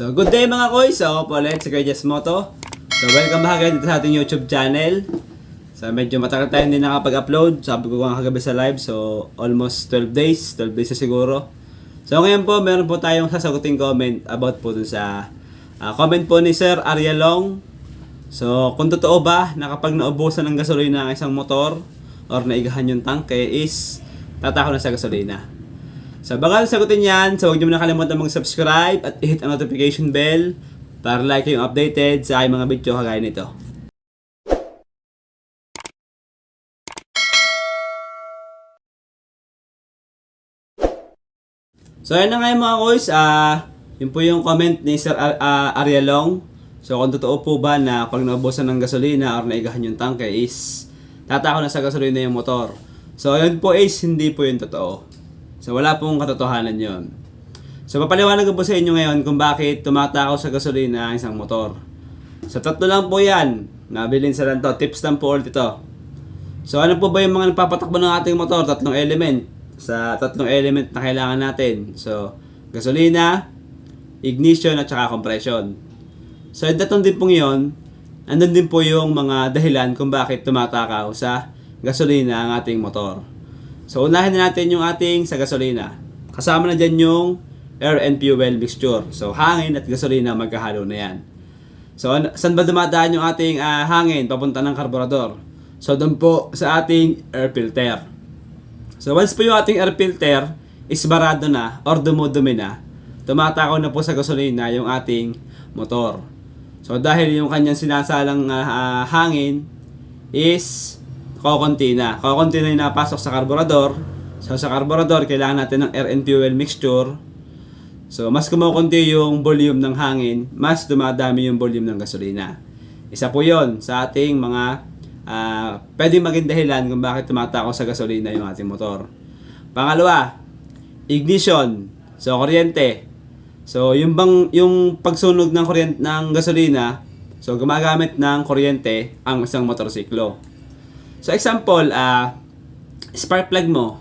So, good day mga koy. So, ako po ulit Kuya Jess Moto. So, welcome back again dito sa ating YouTube channel. So, medyo matagal tayo hindi nakapag-upload. Sabi ko nga kagabi sa live. So, almost 12 days. 12 days na siguro. So, ngayon po, meron po tayong sasaguting comment about po dun sa ah, comment po ni Sir Arya Long. So, kung totoo ba na kapag naubusan ng gasolina ang isang motor or naigahan yung tangke is tatako na sa gasolina. So, bago sagutin yan, so huwag niyo muna kalimutan mag-subscribe at i-hit ang notification bell para like kayong updated sa aking mga video kagaya nito. So, ayun na nga mga boys. Ah, yun po yung comment ni Sir Ar- ah, Arielong. So, kung totoo po ba na pag naubusan ng gasolina or naigahan yung tangke is tatako na sa gasolina yung motor. So, yun po is hindi po yung totoo. So, wala pong katotohanan yon. So, papaliwanag ko po sa inyo ngayon kung bakit tumatakaw sa gasolina ang isang motor. So, tatlo lang po yan. Nabilin sa lang to. Tips lang po ulit ito. So, ano po ba yung mga nagpapatakbo ng ating motor? Tatlong element. Sa tatlong element na kailangan natin. So, gasolina, ignition, at saka compression. So, yung tatlong din pong yun, andun din po yung mga dahilan kung bakit tumatakaw sa gasolina ang ating motor. So, unahin na natin yung ating sa gasolina. Kasama na dyan yung air and fuel mixture. So, hangin at gasolina magkahalo na yan. So, an- saan ba dumadaan yung ating ah, hangin papunta ng karburador? So, doon po sa ating air filter. So, once po yung ating air filter is barado na or dumudumi na, tumatakaw na po sa gasolina yung ating motor. So, dahil yung kanyang sinasalang ah, ah, hangin is kokonti na. Kokonti na yung napasok sa karburador. So, sa karburador, kailangan natin ng air and fuel mixture. So, mas kumukunti yung volume ng hangin, mas dumadami yung volume ng gasolina. Isa po yon sa ating mga ah pwede maging dahilan kung bakit tumatakaw sa gasolina yung ating motor. Pangalawa, ignition. So, kuryente. So, yung bang yung pagsunog ng kuryente ng gasolina, so gumagamit ng kuryente ang isang motorsiklo. So, example, ah spark plug mo,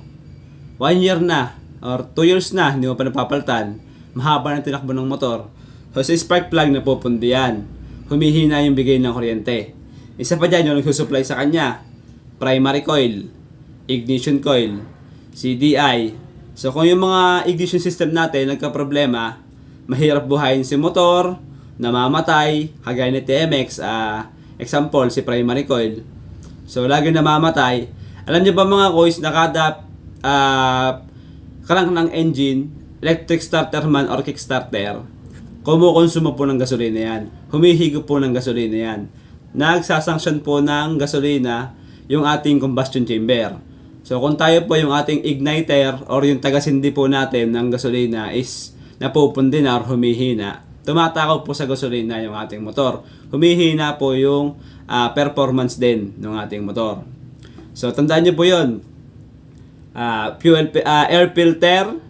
one year na, or two years na, hindi mo pa napapalitan, mahaba na tinakbo ng motor. So, sa spark plug, napupundi yan. Humihina yung bigay ng kuryente. Isa pa dyan, yung nagsusupply sa kanya, primary coil, ignition coil, CDI. So, kung yung mga ignition system natin nagka-problema, mahirap buhayin si motor, namamatay, kagaya ni TMX, ah, example, si primary coil. So, lagi namamatay. Alam niyo ba mga kois na kada ah, kalang ng engine, electric starter man or kickstarter, kumukonsumo po ng gasolina yan. Humihigop po ng gasolina yan. Nagsasanction po ng gasolina yung ating combustion chamber. So kung tayo po yung ating igniter or yung tagasindi po natin ng gasolina is napupundi na or humihina, tumatakaw po sa gasolina yung ating motor. Humihina po yung ah, performance din ng ating motor. So tandaan niyo po yun. Ah, fuel, ah, air filter,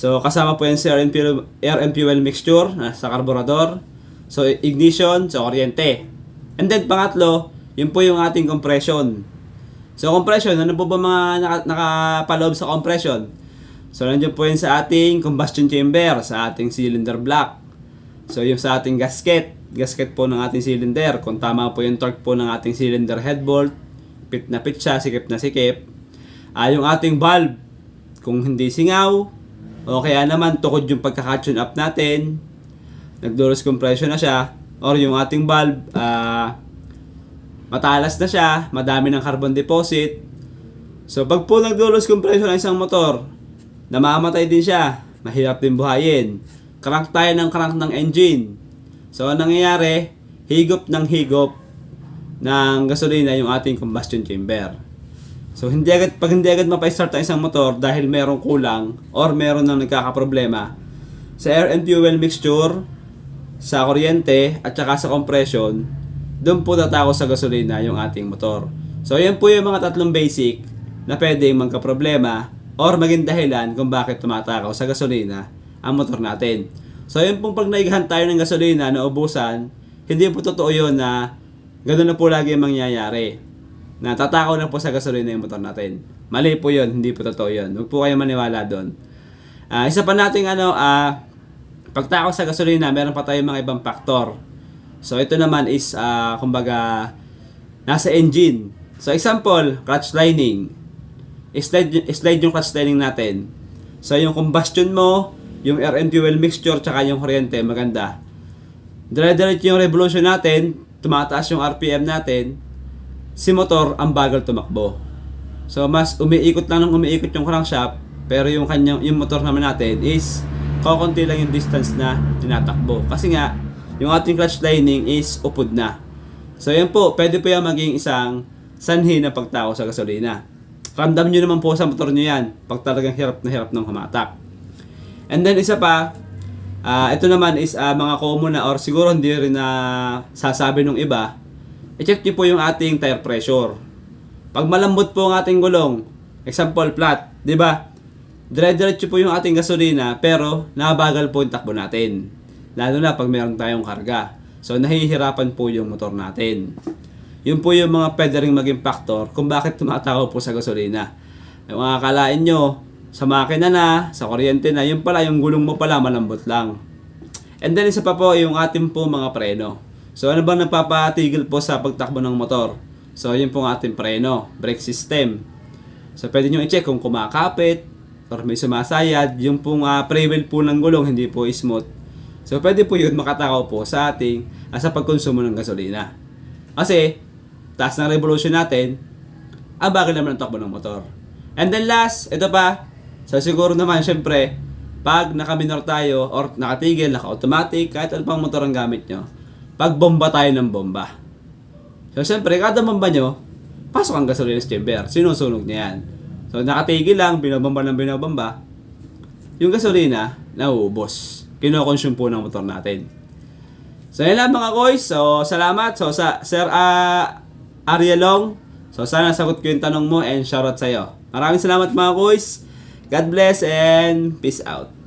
So, kasama po yan sa air and fuel, air and fuel mixture na sa karburador. So, ignition, so kuryente. And then, pangatlo, yun po yung ating compression. So, compression, ano po ba mga naka, nakapaloob sa compression? So, nandiyan po yun sa ating combustion chamber, sa ating cylinder block. So, yung sa ating gasket, gasket po ng ating cylinder. Kung tama po yung torque po ng ating cylinder head bolt, pit na pit siya, sikip na sikip. Ah, yung ating valve, kung hindi singaw, o kaya naman tukod yung pagkaka-tune up natin, nagduros compression na siya, or yung ating valve, ah, matalas na siya, madami ng carbon deposit. So pag po nagdulos compression ng isang motor, namamatay din siya, mahirap din buhayin. Crank tayo ng crank ng engine. So anong nangyayari? Higop ng higop ng gasolina yung ating combustion chamber. So hindi agad pag hindi agad mapa-start ang isang motor dahil merong kulang or meron nang nagkakaproblema sa air and fuel mixture, sa kuryente at saka sa compression, doon po tatako sa gasolina yung ating motor. So yan po yung mga tatlong basic na pwedeng magka-problema or maging dahilan kung bakit tumatakaw sa gasolina ang motor natin. So yun pong pag naigahan tayo ng gasolina na ubusan, hindi po totoo yun na ganun na po lagi ang mangyayari na tatakaw na po sa gasolina yung motor natin. Mali po yun, hindi po totoo yun. Huwag po kayo maniwala doon. Ah, isa pa nating ano, ah, Pagtako sa gasolina, meron pa tayong mga ibang faktor. So ito naman is, ah, kumbaga, nasa engine. So example, clutch lining. Slide, slide yung clutch lining natin. So yung combustion mo, yung air and fuel mixture, tsaka yung kuryente, maganda. Dire-diretso yung revolution natin, tumataas yung RPM natin, si motor ang bagal tumakbo. So mas umiikot lang ng umiikot yung crankshaft, pero yung kanyang yung motor naman natin is kokonti lang yung distance na tinatakbo. Kasi nga, yung ating clutch lining is upod na. So yan po, pwede po yan maging isang sanhi na pagtao sa gasolina. Ramdam nyo naman po sa motor nyo yan pag talagang hirap na hirap ng hamatak. And then isa pa, ah ito naman is ah, mga common na or siguro hindi rin na sasabi nung iba, i-check nyo po yung ating tire pressure. Pag malambot po ang ating gulong, example flat, di ba? Dire-diretso po yung ating gasolina pero nabagal po yung takbo natin. Lalo na pag meron tayong karga. So nahihirapan po yung motor natin. Yun po yung mga pwede ring maging factor kung bakit tumatakaw po sa gasolina. Yung mga akalain nyo, sa makina na, sa kuryente na, yun pala, yung gulong mo pala malambot lang. And then isa pa po yung ating po mga preno. So ano ba nagpapatigil po sa pagtakbo ng motor? So yun po ang ating preno, brake system. So pwede nyo i-check kung kumakapit or may sumasayad, yung pong uh, pre-wheel po ng gulong hindi po smooth. So pwede po yun makatakaw po sa ating uh, sa pagkonsumo ng gasolina. Kasi taas ng revolution natin, ang bakit naman ang takbo ng motor. And then last, ito pa, so siguro naman syempre, pag nakaminor tayo or nakatigil, naka-automatic, kahit ano pang motor ang gamit nyo, pag bomba tayo ng bomba. So syempre, kada bomba nyo, pasok ang gasolina chamber, sinusunog niya yan. So nakatigil lang, binobomba ng binobomba, yung gasolina, nauubos. Kinokonsume po ng motor natin. So yun lang mga koys. So salamat. So sa Sir uh, Arielong. So sana sagot ko yung tanong mo and shoutout sa'yo. Maraming salamat mga koys. God bless and peace out.